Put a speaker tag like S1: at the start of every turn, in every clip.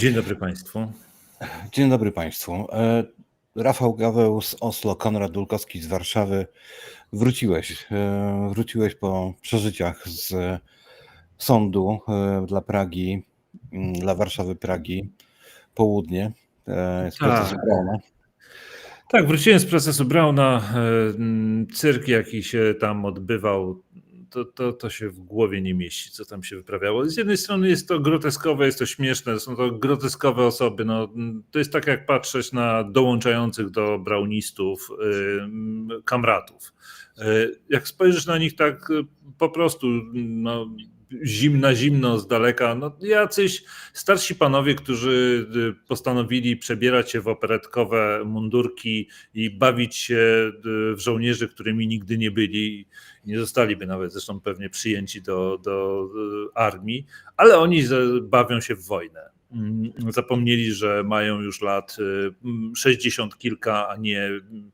S1: Dzień dobry Państwu.
S2: Dzień dobry Państwu. E, Rafał Gaweł z Oslo, Konrad Dulkowski z Warszawy. Wróciłeś. e, Wróciłeś po przeżyciach z sądu e, dla Pragi, m, dla Warszawy Pragi, południe, z procesu
S1: Tak.
S2: Brauna.
S1: Tak, wróciłem z procesu Brauna. mm, Cyrk, jaki się tam odbywał, to, to, to się w głowie nie mieści, co tam się wyprawiało. Z jednej strony jest to groteskowe, jest to śmieszne, są to groteskowe osoby. No, to jest tak, jak patrzeć na dołączających do braunistów kamratów. Y, Jak spojrzysz na nich tak y, po prostu no, zimna, zimno z daleka, no jacyś starsi panowie, którzy y, postanowili przebierać się w operetkowe mundurki i bawić się y, w żołnierzy, którymi nigdy nie byli nie zostaliby nawet zresztą pewnie przyjęci do, do y, armii, ale oni bawią się w wojnę. Mm, Zapomnieli, że mają już lat y, mm, 60 kilka, a nie mm,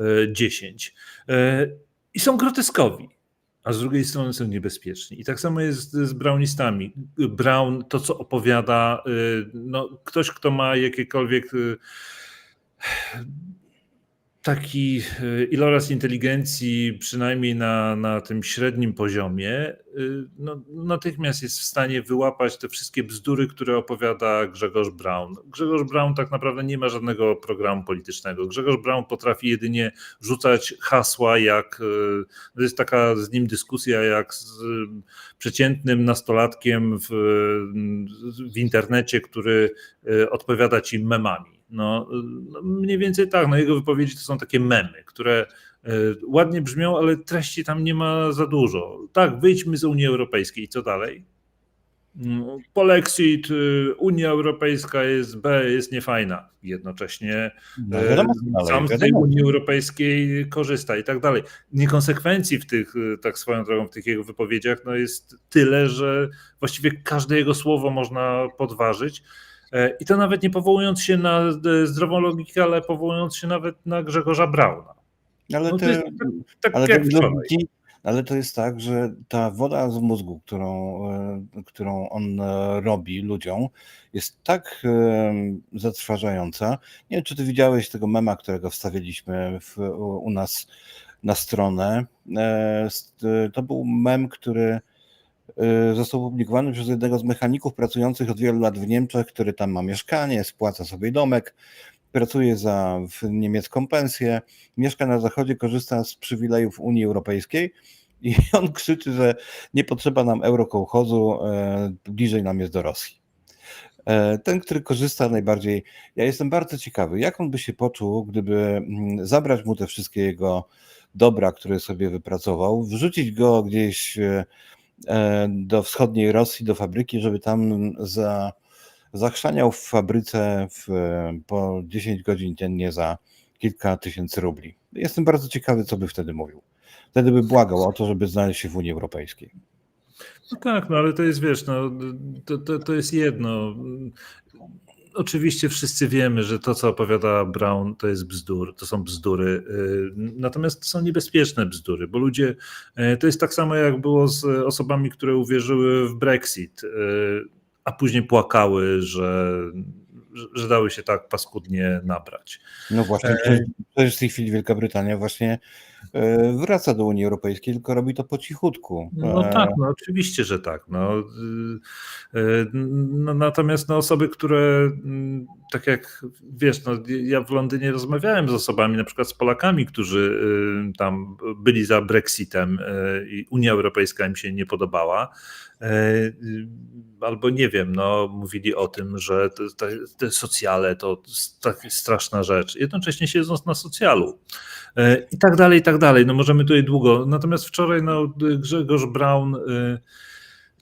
S1: y, 10. Y, I są groteskowi a z drugiej strony są niebezpieczni. I tak samo jest z Brownistami. Brown, to co opowiada, y, no, ktoś, kto ma jakiekolwiek y, taki y, iloraz inteligencji, przynajmniej na, na tym średnim poziomie, y, no, natychmiast jest w stanie wyłapać te wszystkie bzdury, które opowiada Grzegorz Braun. Grzegorz Braun tak naprawdę nie ma żadnego programu politycznego. Grzegorz Braun potrafi jedynie rzucać hasła, jak y, to jest taka z nim dyskusja, jak z przeciętnym nastolatkiem w, w internecie, który odpowiada ci memami. No, y, no mniej więcej tak, no jego wypowiedzi to są takie memy, które y, ładnie brzmią, ale treści tam nie ma za dużo. Tak, wyjdźmy z Unii Europejskiej i co dalej? No, Polexit, y, Unia Europejska jest B, jest niefajna. Jednocześnie
S2: No, wiadomo,
S1: e,
S2: dalej,
S1: sam z tej. Unii Europejskiej korzysta i tak dalej. Niekonsekwencji w tych, y, tak swoją drogą, w tych jego wypowiedziach no jest tyle, że właściwie każde jego słowo można podważyć. E, I to nawet nie powołując się na e, zdrową logikę, ale powołując się nawet na Grzegorza Brauna.
S2: Ale,
S1: No to
S2: te,
S1: jest tak,
S2: ale,
S1: tak
S2: te
S1: jak wczoraj.
S2: logiki, ale to jest tak, że ta woda z mózgu, którą, e, którą on robi ludziom, jest tak zatrważająca. Nie wiem, czy ty widziałeś tego mema, którego wstawiliśmy w, u, nas na stronę. St- To był mem, który został opublikowany przez jednego z mechaników pracujących od wielu lat w Niemczech, który tam ma mieszkanie, spłaca sobie domek, pracuje za niemiecką pensję, mieszka na zachodzie, korzysta z przywilejów Unii Europejskiej i on krzyczy, że nie potrzeba nam eurokołchozu, e, bliżej nam jest do Rosji. E, Ten, który korzysta najbardziej, ja jestem bardzo ciekawy, jak on by się poczuł, gdyby mm, zabrać mu te wszystkie jego dobra, które sobie wypracował, wrzucić go gdzieś do wschodniej Rosji, do fabryki, żeby tam za, zachrzaniał w fabryce w, e, po 10 godzin dziennie za kilka tysięcy rubli. Jestem bardzo ciekawy, co by wtedy mówił. Wtedy by błagał o to, żeby znaleźć się w Unii Europejskiej.
S1: No tak, no ale to jest, wiesz, no, to, to, to jest jedno. Oczywiście wszyscy wiemy, że to, co opowiada Brown, to jest bzdur, to są bzdury. y, Natomiast to są niebezpieczne bzdury, bo ludzie, y, to jest tak samo jak było z osobami, które uwierzyły w Brexit, y, a później płakały, że, że dały się tak paskudnie nabrać.
S2: No właśnie,
S1: E,
S2: przecież, w tej chwili Wielka Brytania właśnie wraca do Unii Europejskiej, tylko robi to po cichutku.
S1: No
S2: E,
S1: tak, no oczywiście, że tak. No, y, y, no, natomiast no, osoby, które mm, tak jak wiesz, no, ja w Londynie rozmawiałem z osobami, na przykład z Polakami, którzy y, tam byli za Brexitem i Unia Europejska im się nie podobała. y, Albo nie wiem, no, mówili o tym, że te, te, socjale to taka straszna rzecz. Jednocześnie siedząc na socjalu. E, I tak dalej, i tak dalej. No możemy tutaj długo. Natomiast wczoraj no, Grzegorz Braun, y,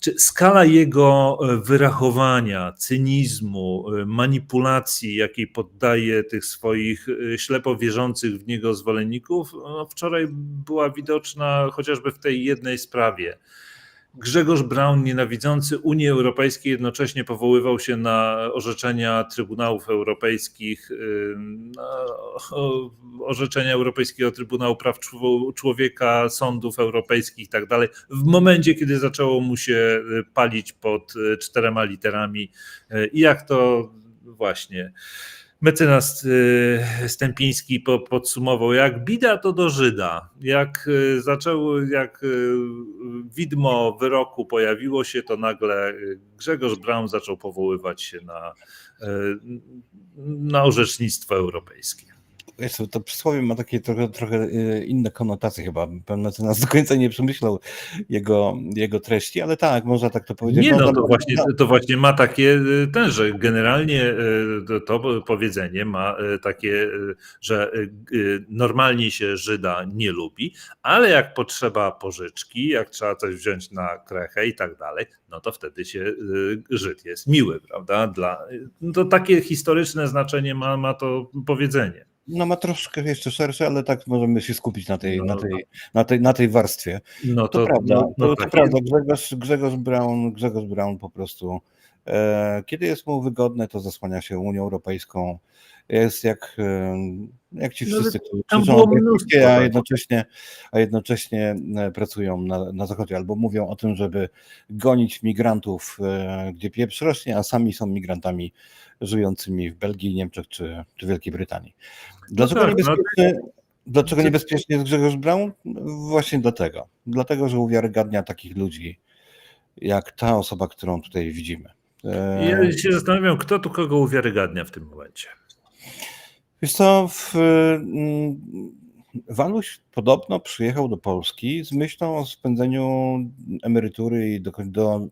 S1: czy skala jego e, wyrachowania, cynizmu, y, manipulacji, jakiej poddaje tych swoich y, ślepo wierzących w niego zwolenników, no, wczoraj była widoczna chociażby w tej jednej sprawie. Grzegorz Braun, nienawidzący Unii Europejskiej, jednocześnie powoływał się na orzeczenia Trybunałów Europejskich, y, orzeczenia Europejskiego Trybunału Praw Czło- Człowieka, sądów europejskich i tak dalej, w momencie, kiedy zaczęło mu się y, palić pod y, czterema literami. I jak to właśnie mecenas y, Stępiński po- podsumował, jak bida to do Żyda, jak y, zaczęło, jak y, widmo wyroku pojawiło się, to nagle Grzegorz Braun zaczął powoływać się na, na orzecznictwo europejskie.
S2: Wiesz, to przysłowie ma takie trochę, trochę y, inne konotacje chyba. Pan mecenas do końca nie przemyślał jego, jego treści, ale tak, można tak to powiedzieć.
S1: Nie, no
S2: Można-
S1: to właśnie, to właśnie ma takie y, ten, że generalnie y, to- to powiedzenie ma takie, że normalnie się Żyda nie lubi, ale jak potrzeba pożyczki, jak trzeba coś wziąć na krechę i tak dalej, no to wtedy się Żyd jest miły, prawda? Dla, to takie historyczne znaczenie ma, ma to powiedzenie.
S2: No ma troszkę jeszcze szersze, ale tak możemy się skupić na tej,
S1: No,
S2: na
S1: no.
S2: tej, na tej, na tej warstwie.
S1: No
S2: To, prawda,
S1: no, no
S2: to, to
S1: tak
S2: prawda. Grzegorz, Grzegorz, Braun, Grzegorz Braun po prostu, kiedy jest mu wygodne, to zasłania się Unią Europejską. Jest jak, e, jak ci
S1: No,
S2: wszyscy, którzy
S1: tam
S2: krzyczą
S1: było
S2: o Brexicie,
S1: mnóstwo
S2: a jednocześnie, a jednocześnie e, pracują na, na Zachodzie, albo mówią o tym, żeby gonić migrantów, e, gdzie pieprz rośnie, a sami są migrantami żyjącymi w Belgii, Niemczech czy, czy Wielkiej Brytanii. Dlaczego
S1: tak, no,
S2: niebezpieczny, Dlaczego
S1: Ty-
S2: niebezpieczny jest Grzegorz Braun? Właśnie dlatego. Dlatego, że uwiarygadnia takich ludzi, jak ta osoba, którą tutaj widzimy. E,
S1: Ja się zastanawiam, kto tu kogo uwiarygadnia w tym momencie.
S2: Wiesz co, w, mm, Waluś podobno przyjechał do Polski z myślą o spędzeniu emerytury i dokoń, do,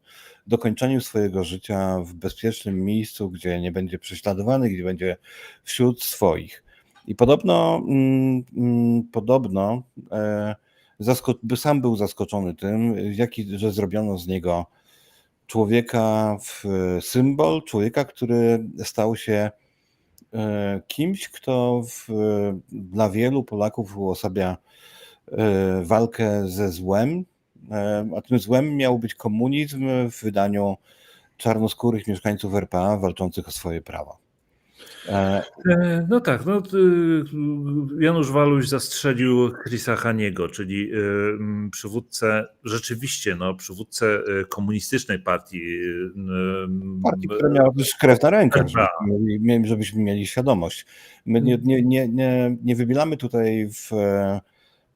S2: dokończeniu swojego życia w bezpiecznym miejscu, gdzie nie będzie prześladowany, gdzie będzie wśród swoich. I podobno, mm, mm, podobno e, zasko- by sam był zaskoczony tym, jaki, że zrobiono z niego człowieka w symbol, człowieka, który stał się e, kimś, kto w, dla wielu Polaków uosabia e, walkę ze złem, e, a tym złem miał być komunizm w wydaniu czarnoskórych mieszkańców RPA walczących o swoje prawa. E,
S1: E, No tak, no, Janusz Waluś zastrzelił Chrisa Haniego, czyli mm, przywódcę, rzeczywiście no, przywódcę komunistycznej partii.
S2: Partii, która miała też krew na rękach, żebyśmy żebyśmy mieli świadomość. My nie, nie, nie, nie, nie wybielamy tutaj w e,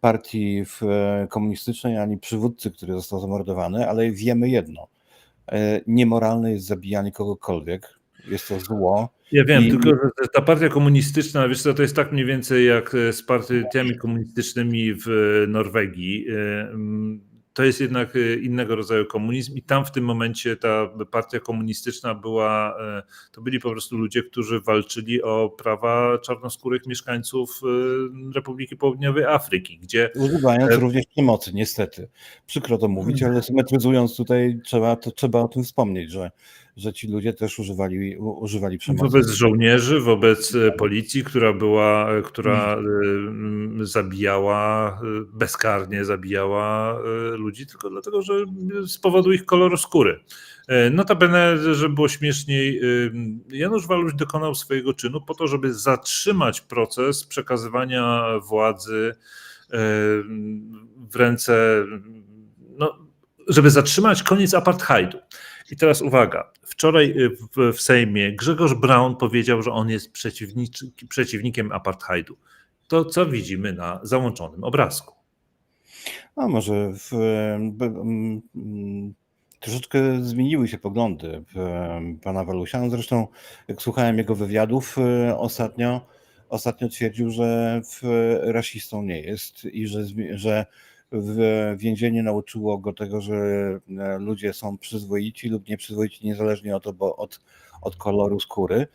S2: partii w e, komunistycznej ani przywódcy, który został zamordowany, ale wiemy jedno. E, Niemoralne jest zabijanie kogokolwiek. Jest to zło.
S1: Ja wiem,
S2: I-
S1: tylko że ta partia komunistyczna, wiesz co, to jest tak mniej więcej jak e, z partiami komunistycznymi w e, Norwegii. E, To jest jednak innego rodzaju komunizm i tam w tym momencie ta partia komunistyczna była, to byli po prostu ludzie, którzy walczyli o prawa czarnoskórych mieszkańców Republiki Południowej Afryki, gdzie
S2: Używając również przemocy, niestety. Przykro to mówić, ale symetryzując tutaj trzeba, to, trzeba o tym wspomnieć, że, że ci ludzie też używali, używali przemocy.
S1: Wobec żołnierzy, wobec e, policji, która była, e, która e, mm, zabijała, e, bezkarnie zabijała e, ludzi tylko dlatego, że z powodu ich koloru skóry. E, Notabene, że było śmieszniej, e, Janusz Waluś dokonał swojego czynu po to, żeby zatrzymać proces przekazywania władzy e, w ręce, no, żeby zatrzymać koniec apartheidu. I teraz uwaga. Wczoraj y, w, w Sejmie Grzegorz Braun powiedział, że on jest przeciwnikiem apartheidu. To co widzimy na załączonym obrazku.
S2: A może w, b, m, m, troszeczkę zmieniły się poglądy pana Walusia. No Zresztą, jak słuchałem jego wywiadów e, ostatnio, ostatnio twierdził, że rasistą nie jest i że, że więzienie nauczyło go tego, że e, ludzie są przyzwoici lub nieprzyzwoici niezależnie od, bo od, od koloru skóry.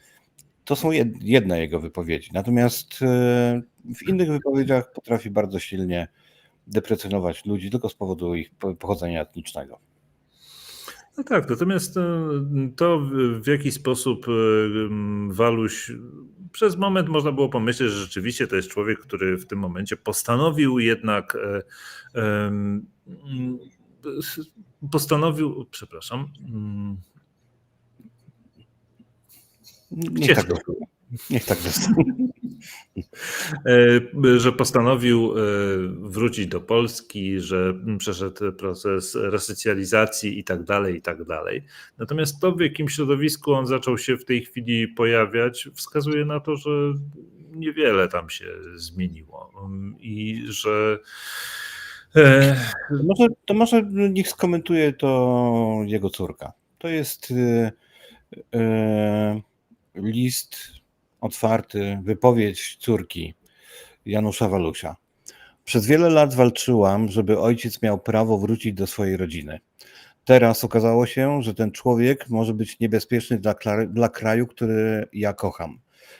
S2: To są jed- jedne jego wypowiedzi. Natomiast e, w innych wypowiedziach potrafi bardzo silnie deprecjonować ludzi tylko z powodu ich po- pochodzenia etnicznego.
S1: No tak, natomiast e, to w- jaki sposób e, Waluś, przez moment można było pomyśleć, że rzeczywiście to jest człowiek, który w tym momencie postanowił jednak e, postanowił, przepraszam,
S2: Niech
S1: Ciężko.
S2: tak. Niech tak zostanie.
S1: e, że postanowił e, wrócić do Polski, że przeszedł proces resocjalizacji i tak dalej, i tak dalej. Natomiast to, w jakim środowisku on zaczął się w tej chwili pojawiać, wskazuje na to, że niewiele tam się zmieniło i że e,
S2: To może, to może niech skomentuje to jego córka. To jest list otwarty, wypowiedź córki Janusza Walusia. Przez wiele lat walczyłam, żeby ojciec miał prawo wrócić do swojej rodziny. Teraz okazało się, że ten człowiek może być niebezpieczny dla, dla kraju, który ja kocham.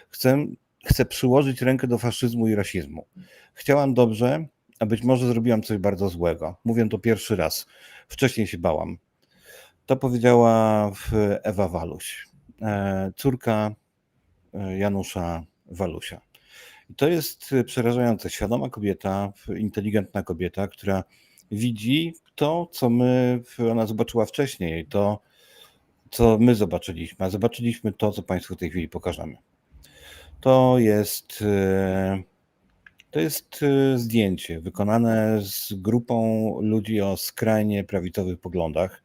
S2: Chcę, chcę przyłożyć rękę do faszyzmu i rasizmu. Chciałam dobrze, a być może zrobiłam coś bardzo złego. Mówię to pierwszy raz. Wcześniej się bałam. To powiedziała Ewa Waluś, e, córka Janusza Walusia. I to jest e, przerażające. Świadoma kobieta, inteligentna kobieta, która widzi to, co my, ona zobaczyła wcześniej, to, co my zobaczyliśmy, a zobaczyliśmy to, co Państwu w tej chwili pokażemy. To jest, e, to jest e, zdjęcie wykonane z grupą ludzi o skrajnie prawicowych poglądach.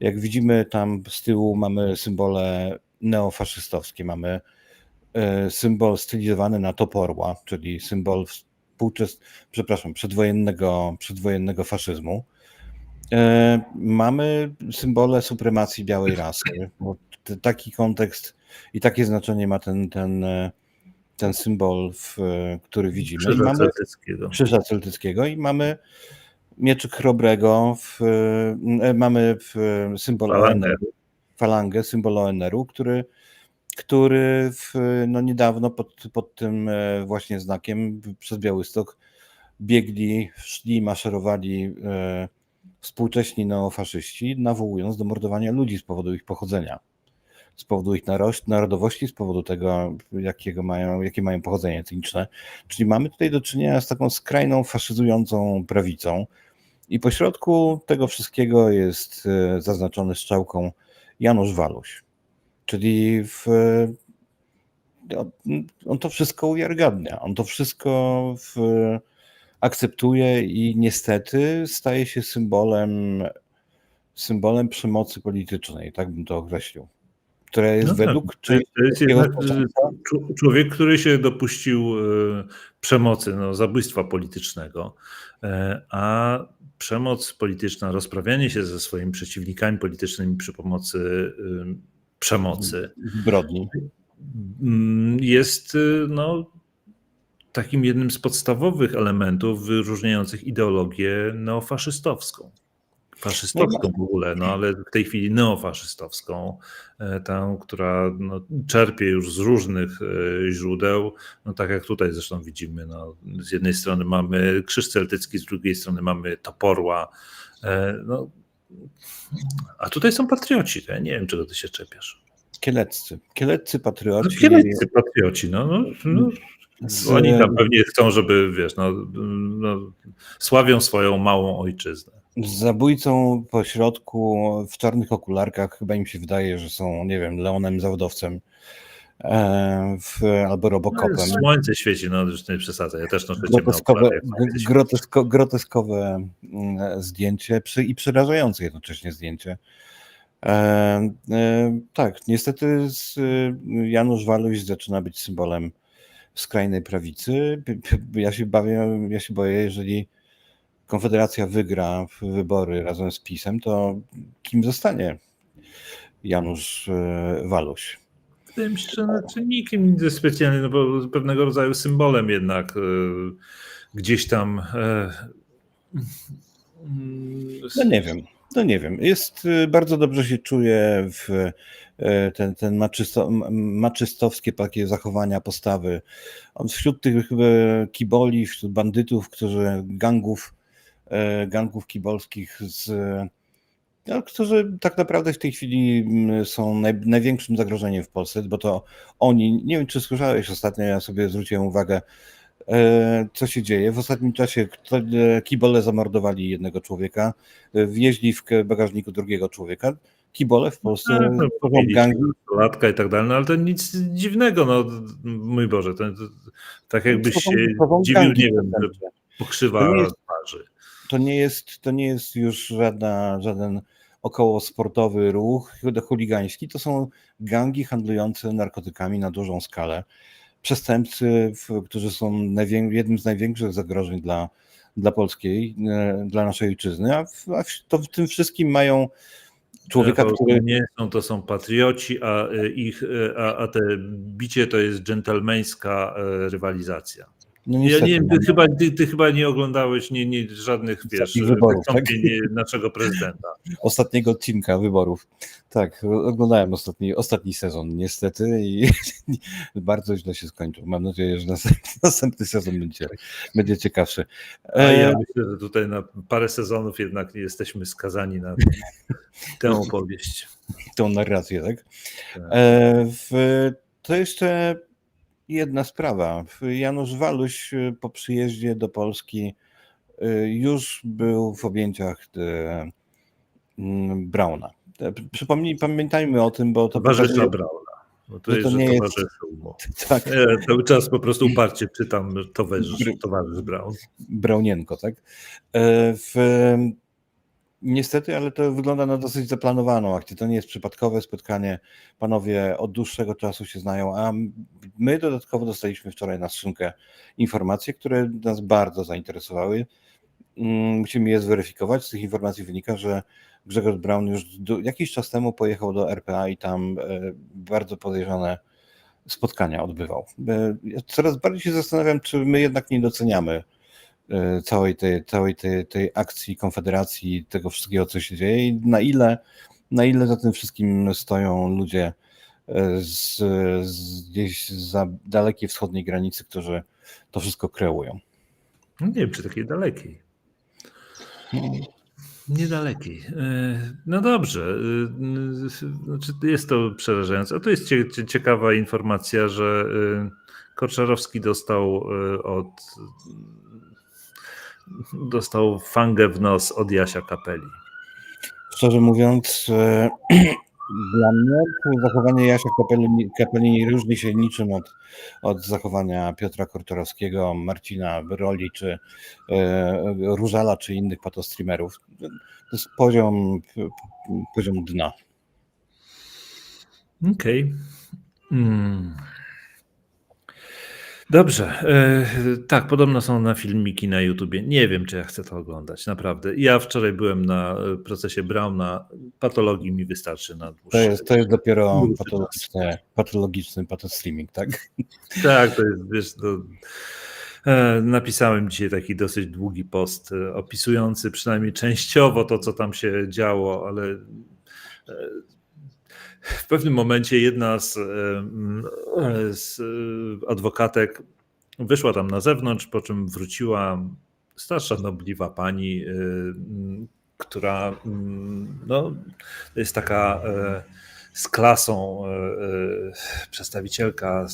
S2: Jak widzimy, tam z tyłu mamy symbole neofaszystowskie, mamy symbol stylizowany na toporła, czyli symbol współczes... przepraszam, przedwojennego, przedwojennego faszyzmu. E, Mamy symbole supremacji białej rasy, bo taki kontekst i takie znaczenie ma ten, ten, e, ten symbol, w, który widzimy. I
S1: Krzyża
S2: mamy
S1: Celtyckiego.
S2: krzyża celtyckiego i mamy mieczyk chrobrego, w, e, mamy w, symbol
S1: Falangę.
S2: ONR-u, falangę, symbol ONR-u, który, który w, no niedawno pod, pod tym e, właśnie znakiem przez Białystok biegli, szli, maszerowali e, współcześni neofaszyści, nawołując do mordowania ludzi z powodu ich pochodzenia, z powodu ich narodowości, z powodu tego, jakiego mają, jakie mają pochodzenie etniczne. Czyli mamy tutaj do czynienia z taką skrajną, faszyzującą prawicą. I pośrodku tego wszystkiego jest e, zaznaczony strzałką Janusz Waluś. Czyli w, on- on to wszystko uwiarygadnia. On to wszystko w, akceptuje i niestety staje się symbolem, symbolem przemocy politycznej, tak bym to określił. Która jest
S1: No tak,
S2: według
S1: to jest- to jest jednak, Człowiek, który się dopuścił e, przemocy, no, zabójstwa politycznego, e, a przemoc polityczna, rozprawianie się ze swoimi przeciwnikami politycznymi przy pomocy e, przemocy
S2: zbrodni.
S1: mm, jest e, no, takim jednym z podstawowych elementów wyróżniających ideologię neofaszystowską. Faszystowską w ogóle, no ale w tej chwili neofaszystowską, e, tą, która no, czerpie już z różnych e, źródeł, no tak jak tutaj zresztą widzimy, no, z jednej strony mamy krzyż celtycki, z drugiej strony mamy toporła, e, no, a tutaj są patrioci, ja nie wiem, czego ty się czepiasz.
S2: Kieleccy. Kieleccy
S1: No,
S2: patrioci.
S1: kieleccy patrioci, no, no, no,
S2: z-
S1: oni tam pewnie chcą, żeby, wiesz, no, no, sławią swoją małą ojczyznę.
S2: z zabójcą po środku w czarnych okularkach. Chyba im się wydaje, że są, nie wiem, Leonem Zawodowcem w, albo Robocopem.
S1: Słońce świeci, no już nie przesadzę, ja też noszę
S2: Groteskowe, grotesko, groteskowe mm, zdjęcie przy, i przerażające jednocześnie zdjęcie. E, e, tak, niestety z, Janusz Waluś zaczyna być symbolem skrajnej prawicy. Ja się bawię, ja się boję, jeżeli Konfederacja wygra w wybory razem z PiSem, to kim zostanie Janusz e, Waluś?
S1: Wydaje mi nikim nie specjalnie, no bo pewnego rodzaju symbolem jednak e, gdzieś tam. e, mm,
S2: No nie wiem, no nie wiem. Jest y, bardzo dobrze się czuje w ten, ten maczysto, maczystowskie takie zachowania, postawy. On wśród tych kiboli, wśród bandytów, którzy gangów, gangów kibolskich z którzy tak naprawdę w tej chwili mm, są naj, największym zagrożeniem w Polsce, bo to oni, nie wiem czy słyszałeś ostatnio, ja sobie zwróciłem uwagę, e, co się dzieje. W ostatnim czasie e, kibole zamordowali jednego człowieka, e, wjeźdli w bagażniku drugiego człowieka. Kibole w Polsce
S1: No, no,
S2: gangi.
S1: Latka i tak dalej, no ale to nic dziwnego, no mój Boże, to, to, tak jakbyś się dziwił, nie wiem, pokrzywa
S2: To nie jest-
S1: twarzy.
S2: to nie jest, to nie jest już żadna, żaden około sportowy ruch chuligański, to są gangi handlujące narkotykami na dużą skalę. Przestępcy, którzy są jednym z największych zagrożeń dla, dla polskiej, e, dla naszej ojczyzny, a w, a w, to w tym wszystkim mają człowieka, który...
S1: Nie są, to są patrioci, a y, ich, y, a, a te bicie to jest dżentelmeńska rywalizacja.
S2: No
S1: Ja nie wiem,
S2: no,
S1: ty, chyba, ty, ty chyba nie oglądałeś nie, nie, żadnych wiesz,
S2: wyborów, tak?
S1: naszego prezydenta.
S2: ostatniego odcinka wyborów. Tak, oglądałem ostatni, ostatni sezon niestety i bardzo źle się skończył. Mam nadzieję, że następny, następny sezon będzie, będzie ciekawszy.
S1: A ja
S2: E,
S1: myślę, że tutaj na parę sezonów jednak jesteśmy skazani na tę opowieść.
S2: tą narrację, tak?
S1: Tak.
S2: E, w, to jeszcze jedna sprawa. Janusz Waluś e, po przyjeździe do Polski e, już był w objęciach e, mm, Brauna. E, Przypomnij, pamiętajmy o tym, bo to
S1: Towarzysza
S2: pokazuje-
S1: Brauna. To jest,
S2: to nie jest-. Tak,
S1: Ja cały czas po prostu uparcie czytam towarzysz, towarzysz Braun.
S2: Braunienko, tak? E, W, niestety, ale to wygląda na dosyć zaplanowaną akcję. To nie jest przypadkowe spotkanie. Panowie od dłuższego czasu się znają, a my dodatkowo dostaliśmy wczoraj na skrzynkę informacje, które nas bardzo zainteresowały. Mm, Musimy je zweryfikować. Z tych informacji wynika, że Grzegorz Braun już do, jakiś czas temu pojechał do RPA i tam e, bardzo podejrzane spotkania odbywał. E, Ja coraz bardziej się zastanawiam, czy my jednak nie doceniamy całej tej, całej tej, tej akcji Konfederacji, tego wszystkiego, co się dzieje i na ile, na ile za tym wszystkim stoją ludzie e, z, z gdzieś za dalekiej wschodniej granicy, którzy to wszystko kreują.
S1: No Nie wiem, czy takiej dalekiej. Niedalekiej. E, No dobrze. Znaczy jest to przerażające. A to jest cie- cie- ciekawa informacja, że Korczarowski dostał od dostał fangę w nos od Jasia Kapeli.
S2: Szczerze mówiąc, e, dla mnie zachowanie Jasia Kapelini, Kapelini różni się niczym od, od zachowania Piotra Kortorowskiego, Marcina Roli, czy e, Różala, czy innych patostreamerów. To jest poziom, poziom dna.
S1: Okej. Mm. Dobrze. E, tak, podobno są na filmiki na YouTubie. Nie wiem, czy ja chcę to oglądać, naprawdę. Ja wczoraj byłem na e, procesie Brauna. Patologii mi wystarczy na
S2: To
S1: dłuższe.
S2: jest, to jest dopiero
S1: Dłuższy
S2: patologiczny, patologiczny patostreaming, tak?
S1: Tak, to jest, wiesz, to, e, napisałem dzisiaj taki dosyć długi post opisujący przynajmniej częściowo to, co tam się działo, ale w pewnym momencie jedna z, e, e, z e, adwokatek wyszła tam na zewnątrz, po czym wróciła starsza, nobliwa pani, która no, jest taka z klasą przedstawicielka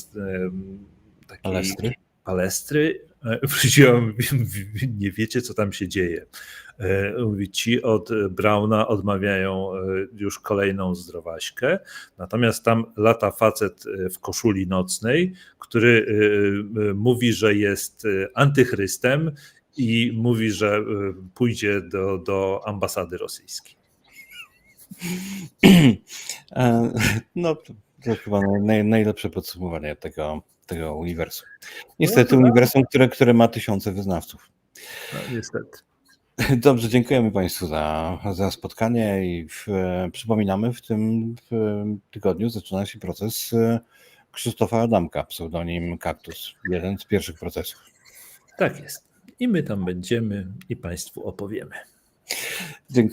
S1: takiej
S2: Palestry.
S1: palestry. E, Wróciła, mówi, nie wiecie, co tam się dzieje. E, Mówi, ci od Brauna odmawiają e, już kolejną zdrowaśkę, natomiast tam lata facet w koszuli nocnej, który mówi, że jest antychrystem i mówi, że pójdzie do, do ambasady rosyjskiej.
S2: No, to, chyba naj, najlepsze podsumowanie tego, tego uniwersum. Niestety
S1: No,
S2: uniwersum, które, które ma tysiące wyznawców.
S1: No, niestety.
S2: Dobrze, dziękujemy Państwu za, za spotkanie i w, przypominamy, w tym w, tygodniu zaczyna się proces e, Krzysztofa Adamka, pseudonim Kaktus, jeden z pierwszych procesów.
S1: Tak jest. I my tam będziemy i Państwu opowiemy.
S2: Dziękuję.